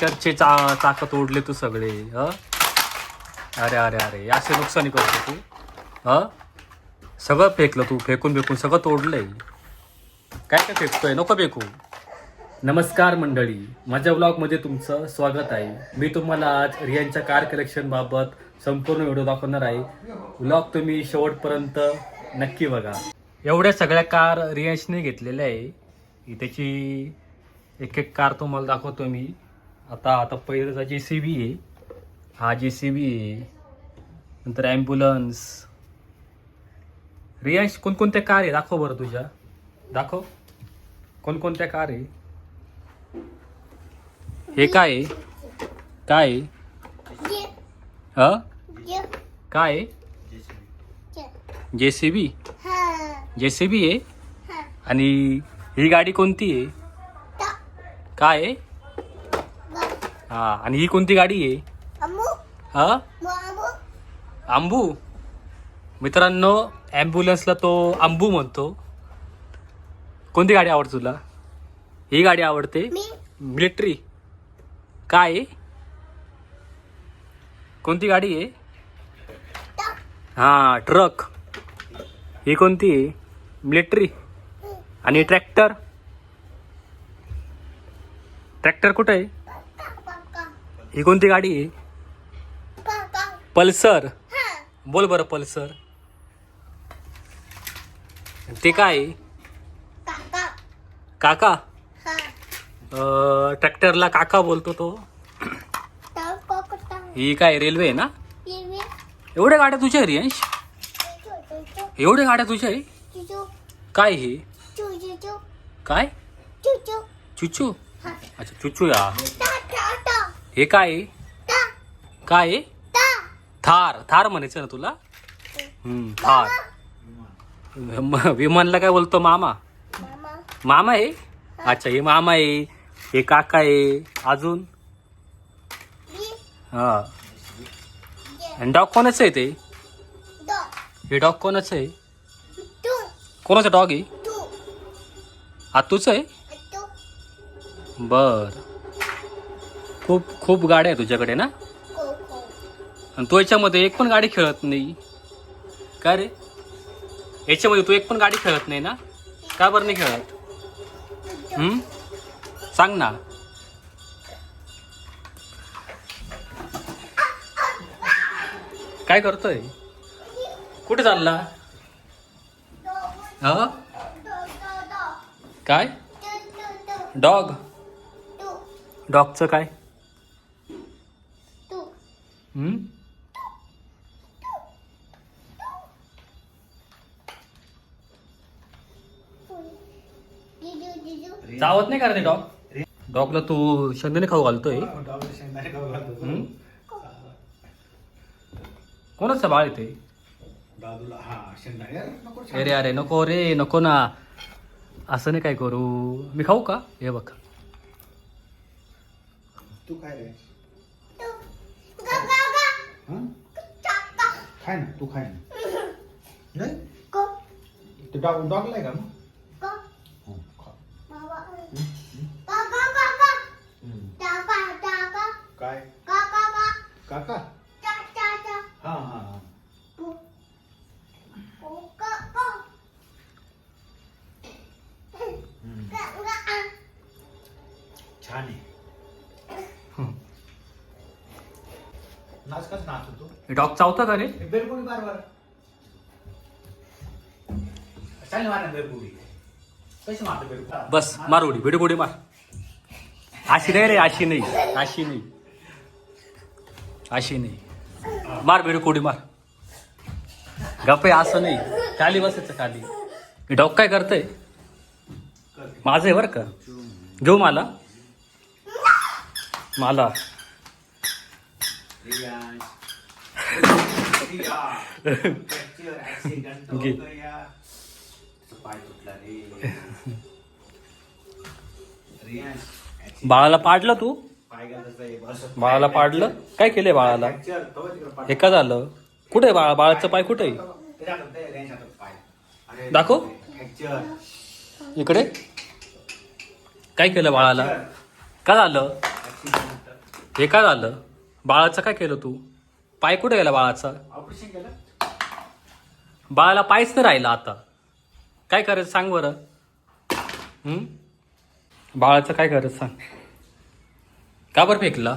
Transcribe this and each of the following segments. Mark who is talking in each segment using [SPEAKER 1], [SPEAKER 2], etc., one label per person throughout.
[SPEAKER 1] चर्चे चा चाकत ओढले तू सगळे ह? अरे अरे अरे असे नुकसानी करतो तू ह? सगळं फेकलं तू फेकून फेकून सगळं तोडलंय. काय काय फेकतोय? नको फेकू. नमस्कार मंडळी माझ्या ब्लॉगमध्ये तुमचं स्वागत आहे. मी तुम्हाला आज रियांच्या कार कलेक्शनबाबत संपूर्ण व्हिडिओ दाखवणार आहे. ब्लॉग तुम्ही शेवटपर्यंत नक्की बघा. एवढ्या सगळ्या कार रियांशने घेतलेल्या आहे. त्याची एक एक कार तुम्हाला दाखवतो मी. आता आता पहिल्याचा जे सी बी आहे. हा जे सी बी आहे. नंतर ॲम्ब्युलन्स रियांश कोणकोणत्या कार आहे? दाखव बरं तुझ्या. दाखव. कोणकोणत्या कार आहे? हे काय आहे? काय आहे? ह? काय आहे? जे C B J C B आहे? आणि ही गाडी कोणती आहे? काय आहे? हा आणि ही कोणती गाडी आहे? हा? आंबू मित्रांनो ॲम्ब्युलन्सला तो आंबू म्हणतो. कोणती गाडी आवडते तुला? ही गाडी आवडते? मिलिटरी काय? आहे कोणती गाडी आहे? हा ट्रक ही कोणती आहे? मिलिटरी आणि ट्रॅक्टर ट्रॅक्टर कुठं आहे? ही कोणती गाडी? आहे पल्सर. बोल बरं पल्सर. ते काय? आहे? काका ट्रॅक्टरला काका बोलतो तो. ही काय रेल्वे आहे ना? एवढ्या गाड्या तुझ्या रियांश? एवढ्या गाड्या तुझ्या आहे? काय हे? काय? चुचू. अच्छा चुचू या. हे काय? आहे? काय? आहे? थार. थार म्हणायचं ना तुला? हम्म, थार. म- विमानला काय बोलतो मामा? मामा. आहे? अच्छा हे मामा आहे. हे काका आहे. अजून? हा. आणि डॉग कोणाचं आहे ते? हे डॉग कोणाचं आहे? कोणाचं डॉग आहे? हा तुझ आहे? बर. खूप खूप गाड्या आहे तुझ्याकडे ना? आणि तू याच्यामध्ये एक पण गाडी खेळत नाही. का रे? याच्यामध्ये तू एक पण गाडी खेळत नाही ना? का बरं नाही खेळत? सांग ना. काय करतोय? कुठे चालला? हा काय? डॉग? डॉगचं काय? चावत नाही का रे ते डॉग? डॉगला तू शेंगदाणे खाऊ घालतोय? हम्म? कोणाचं बाळ आहे ते?
[SPEAKER 2] दादूला हा शेंगदाणे. अरे नको
[SPEAKER 1] अरे अरे नको रे नको ना. असं नाही काय करू. मी खाऊ का? हे बघ.
[SPEAKER 2] तू काय रे. हं? खाय ना तू खाय ना. नाही? ते डॉग डॉगला आहे का मग? काय? काका हा हा हा. हं. छान आहे. नाच कस नाच होतो.
[SPEAKER 1] डॉग चावतं का रे
[SPEAKER 2] बेलपुरी बर चालेल मार ना बेलपुरी. कशी मारतो बेलपुरी.
[SPEAKER 1] बस मार उडी. भिडी बुडी मार. अशी नाही रे अशी नाही. अशी नाही. अशी नाही. मार बेडू कोडी मार. गप्पे असं नाही. खाली बसायचं खाली. मी डॉक काय करतंय? माझं आहे बरं का? घेऊ मला. मला. घे. बाळाला पाडलं तू? बाळाला पाडलं? काय केलंय बाळाला? हे का झालं. कुठे बाळा? बाळाचं पाय कुठे आहे? दाखव. इकडे. काय केलं बाळाला? का झालं? हे काय झालं. बाळाचं काय केलं तू? पाय कुठे गेला बाळाचा? बाळाला पायच नाही राहिला आता. काय करायचं सांग बरं? बाळाचं काय करायचं सांग? का बरं फेकला?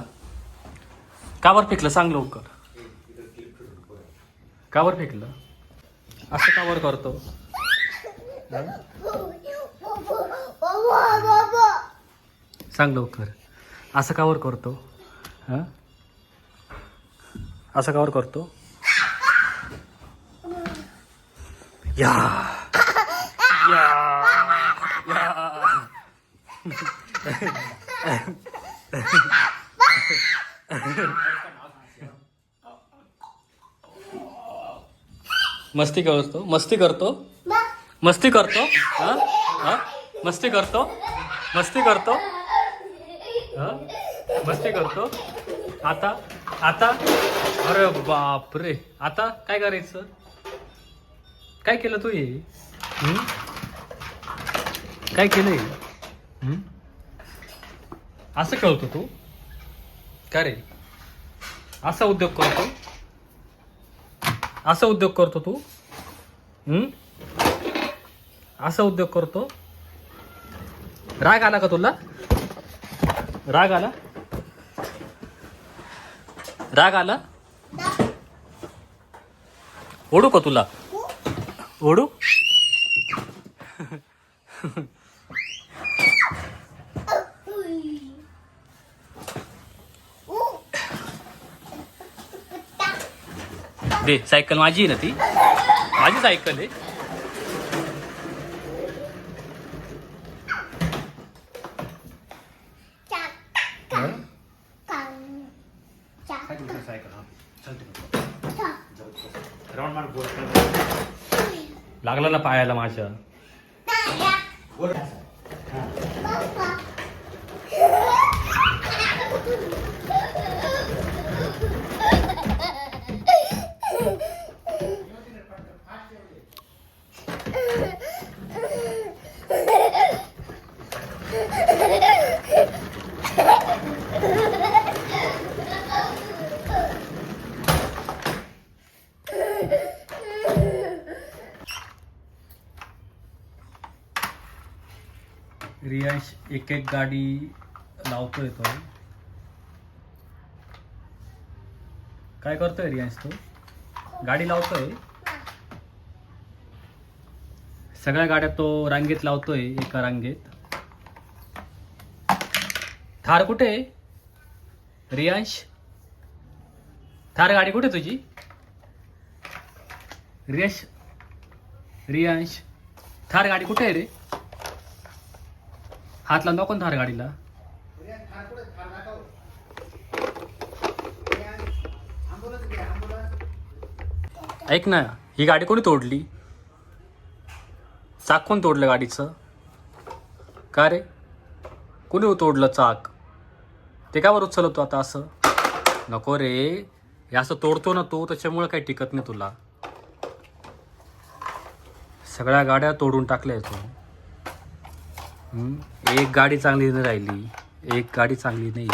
[SPEAKER 1] का बरं फेकलं? सांग लवकर. का बरं फेकलं? असं का बरं करतो? सांग लवकर. असं कावर करतो? हां? असं कावर करतो? या. या. या. मस्ती करतो मस्ती करतो? मस्ती करतो? हा? हा? मस्ती करतो? मस्ती करतो? मस्ती करतो? आता? आता? अरे बापरे. आता काय करायचं? काय केलं तू हे? काय केलंय? हं? असं खेळतो तू? का रे? असा उद्योग करतो? असा उद्योग करतो तू? असा उद्योग करतो? राग आला का तुला? राग आला? राग आला? ओढू का तुला? ओढू? दे सायकल माझी आहे ना ती. माझी सायकल आहे. लागला ना पायाला माझ्या. रियांश एक एक गाडी लावतोय तो. काय करतोय रियांश तो? गाडी लावतोय? सगळ्या गाड्या तो रांगेत लावतोय एका रांगेत. थार कुठे आहे? रियांश? थार गाडी कुठे तुझी? रियांश? रियांश? थार गाडी कुठे आहे रे? हात लावून कोण थार गाडीला. ऐक ना ही गाडी कोणी तोडली? चाक कोण तोडलं गाडीचं? का रे? कोणी तोडलं चाक? ते का बरं उचलतो आता असं? नको रे. हे असं तोडतो ना तू त्याच्यामुळे काही टिकत नाही तुला. सगळ्या गाड्या तोडून टाकल्या तू. एक गाडी चांगली नाही राहिली. एक गाडी चांगली नाही.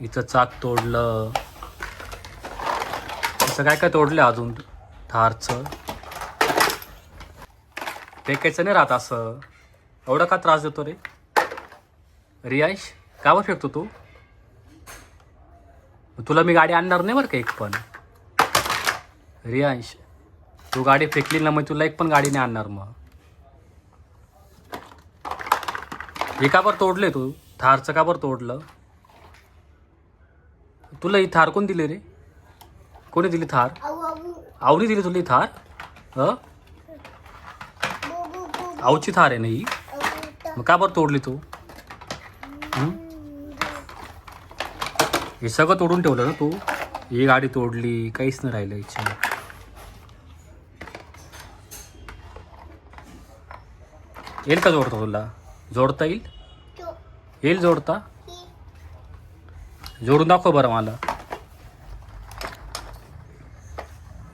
[SPEAKER 1] इथं चाक तोडलं. असं काय काय तोडलं अजून? थारचं फेकायचं नाही राहत असं. एवढा का त्रास देतो रे? रियांश कावर फेकतो तू? तुला मी गाडी आणणार नाही बरं का एक पण? रियांश तू गाडी फेकली ना मग तुला एक पण गाडी नाही आणणार मग. हे का बरं तोडले तू? थारचं का बरं तोडलं? तुला ही थार कोण दिली रे? कोणी दिली थार? आवडी दिली तुला ही थार? ह? आवची थार आहे ना ही? मग का बरं तोडली तू? हं? हे सगळं तोडून ठेवलं ना तू? ही गाडी तोडली काहीच नाही राहिलं इच्छा येईल का जोडता तुला? जोडता येईल? येईल जोडता? जोडून दाखव बरं मला.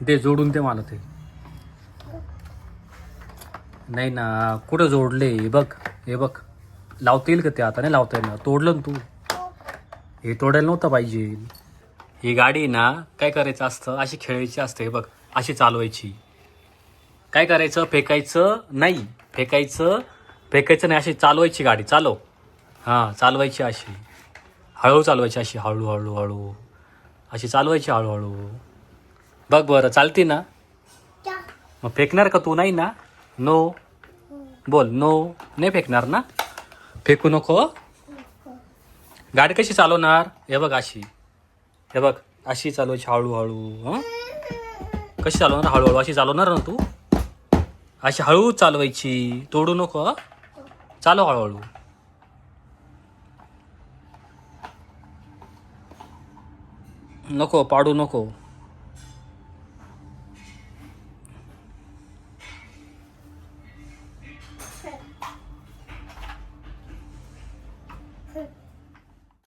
[SPEAKER 1] दे जोडून दे मला ते. नाही ना कुठं जोडले? हे बघ हे बघ. लावता येईल का ते आता? नाही लावता येईल ना तोडलं ना तू. हे तोडायला नव्हतं पाहिजे. ही गाडी ना काय करायचं असतं? अशी खेळायची असते हे बघ. अशी चालवायची. काय करायचं? फेकायचं? नाही. फेकायचं फेकायचं नाही अशी चालवायची गाडी. चालव. हां चालवायची अशी. हळू चालवायची अशी हळू हळू हळू. अशी चालवायची हळूहळू बघ बरं चालते ना? मग फेकणार का तू? नाही ना? नो. बोल नो. नाही फेकणार ना? फेकू नको गाडी कशी चालवणार? हे बघ अशी. हे बघ अशी चालवायची हळूहळू हं? कशी चालवणार? हळूहळू अशी चालवणार ना तू? अशी हळू चालवायची. तोडू नको चालू हळूहळू नको पाडू नको